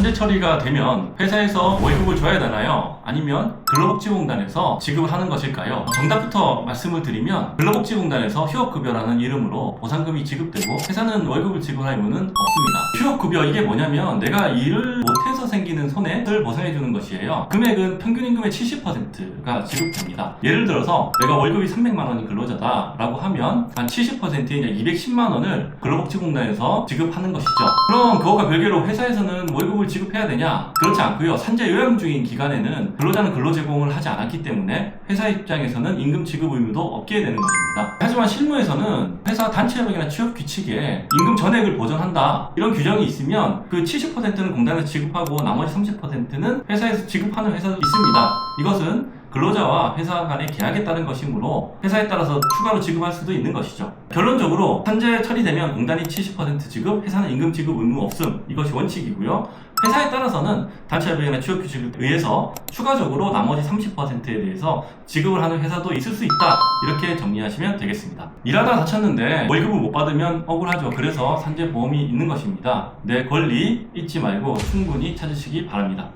산재 처리가 되면 회사에서 월급을 줘야 되나요? 아니면 근로복지공단에서 지급을 하는 것일까요? 정답부터 말씀을 드리면 근로복지공단에서 휴업급여라는 이름으로 보상금이 지급되고 회사는 월급을 지급할 의무는 없습니다. 휴업급여 이게 뭐냐면 내가 일을 못해서 생기는 손해를 보상해 주는 것이에요. 금액은 평균 임금의 70%가 지급됩니다. 예를 들어서 내가 월급이 300만 원인 근로자다라고 하면 한 70%인 210만 원을 근로복지공단에서 지급하는 것이죠. 그럼 그것과 별개로 회사에서는 월급을 지급해야 되냐? 그렇지 않고요. 산재 요양 중인 기간에는 근로자는 근로 제공을 하지 않았기 때문에 회사 입장에서는 임금 지급 의무도 없게 되는 것입니다. 하지만 실무에서는 회사 단체협약이나 취업 규칙에 임금 전액을 보전한다 이런 규정이 있으면 그 70%는 공단에서 지급하고 나머지 30%는 회사에서 지급하는 회사도 있습니다. 이것은 근로자와 회사 간의 계약에 따른 것이므로 회사에 따라서 추가로 지급할 수도 있는 것이죠. 결론적으로 산재 처리되면 공단이 70% 지급, 회사는 임금 지급 의무 없음 이것이 원칙이고요. 회사에 따라서는 단체협약이나 취업 규칙에 의해서 추가적으로 나머지 30%에 대해서 지급을 하는 회사도 있을 수 있다 이렇게 정리하시면 되겠습니다. 일하다 다쳤는데 월급을 못 받으면 억울하죠. 그래서 산재 보험이 있는 것입니다. 내 권리 잊지 말고 충분히 찾으시기 바랍니다.